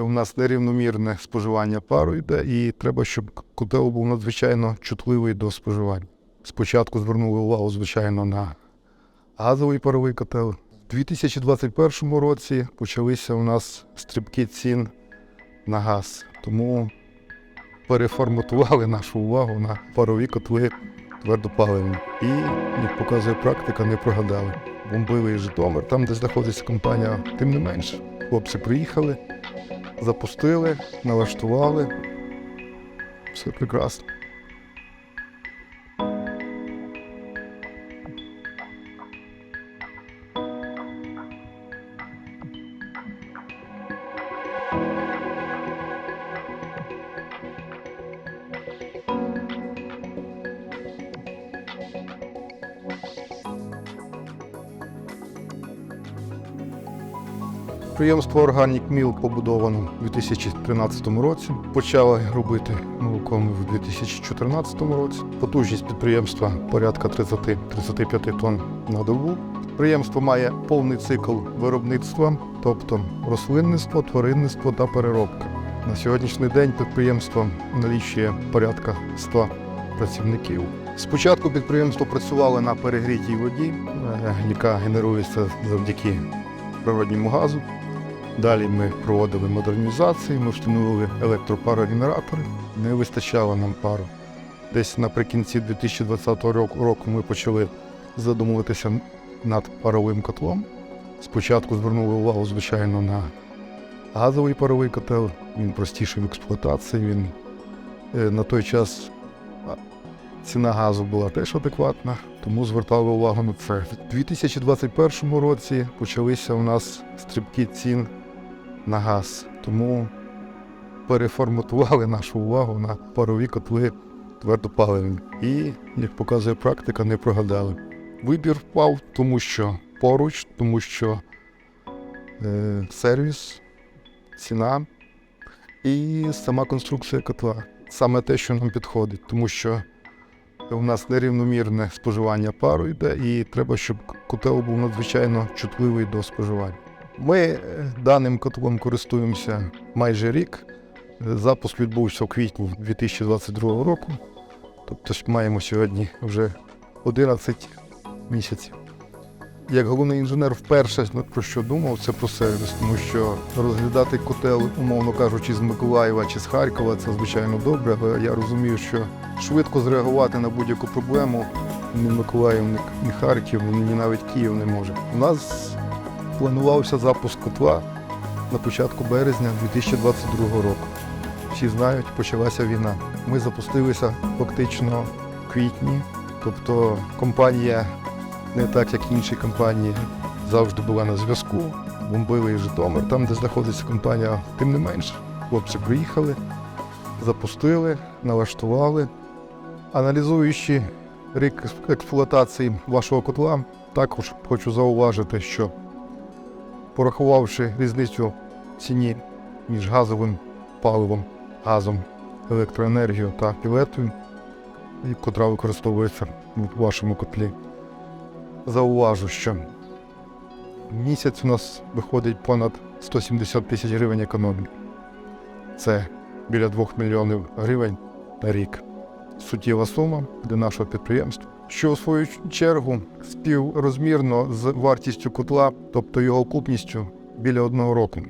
У нас нерівномірне споживання пару йде, і треба, щоб котел був надзвичайно чутливий до споживання. Спочатку звернули увагу, звичайно, на газовий паровий котел. У 2021 році почалися у нас стрибки цін на газ, тому переформатували нашу увагу на парові котли твердопаливні. І, як показує практика, не прогадали. Бомбили Житомир, там, де знаходиться компанія, тим не менше. Хлопці приїхали, запустили, налаштували. Все прекрасно. Підприємство Organic Mill побудовано у 2013 році. Почали робити молоко ми в 2014 році. Потужність підприємства порядка 30-35 тонн на добу. Підприємство має повний цикл виробництва, тобто рослинництво, тваринництво та переробка. На сьогоднішній день підприємство налічує порядка 100 працівників. Спочатку підприємство працювало на перегрітій воді, е, яка генерується завдяки природньому газу. Далі ми проводили модернізації, ми встановили електропарогенератори. Не вистачало нам пару. Десь наприкінці 2020 року, ми почали задумуватися над паровим котлом. Спочатку звернули увагу, звичайно, на газовий паровий котел. Він простіший в експлуатації. Він е, на той час ціна газу була теж адекватна, тому звертали увагу на це. У 2021 році почалися у нас стрибки цін на газ, тому переформатували нашу увагу на парові котли твердопаливні. І, як показує практика, не прогадали. Вибір впав, тому що поруч, тому що е, сервіс, ціна і сама конструкція котла. Саме те, що нам підходить, тому що у нас нерівномірне споживання пару йде, і треба, щоб котел був надзвичайно чутливий до споживання. Ми е, даним котлом користуємося майже рік. Запуск відбувся у квітні 2022 року. Тобто маємо сьогодні вже 11 місяців. Як головний інженер вперше про що думав, це про сервіс, тому що розглядати котел, умовно кажучи, з Миколаєва чи з Харкова це звичайно добре, але я розумію, що швидко зреагувати на будь-яку проблему ні Миколаїв, ні Харків, ні навіть Київ не може. У нас планувався запуск котла на початку березня 2022 року. Всі знають, почалася війна. Ми запустилися фактично в квітні, тобто компанія не так, як інші компанії, завжди була на зв'язку. Бомбили і Житомир, там, де знаходиться компанія, тим не менше. Хлопці приїхали, запустили, налаштували. Аналізуючи рік експлуатації вашого котла, також хочу зауважити, що порахувавши різницю ціні між газовим паливом, газом, електроенергією та пілетою, котра використовується в вашому котлі, зауважу, що місяць у нас виходить понад 170 тисяч гривень економії. Це біля 2 мільйонів гривень на рік. Суттєва сума для нашого підприємства, що у свою чергу співрозмірно з вартістю котла, тобто його окупністю біля одного року.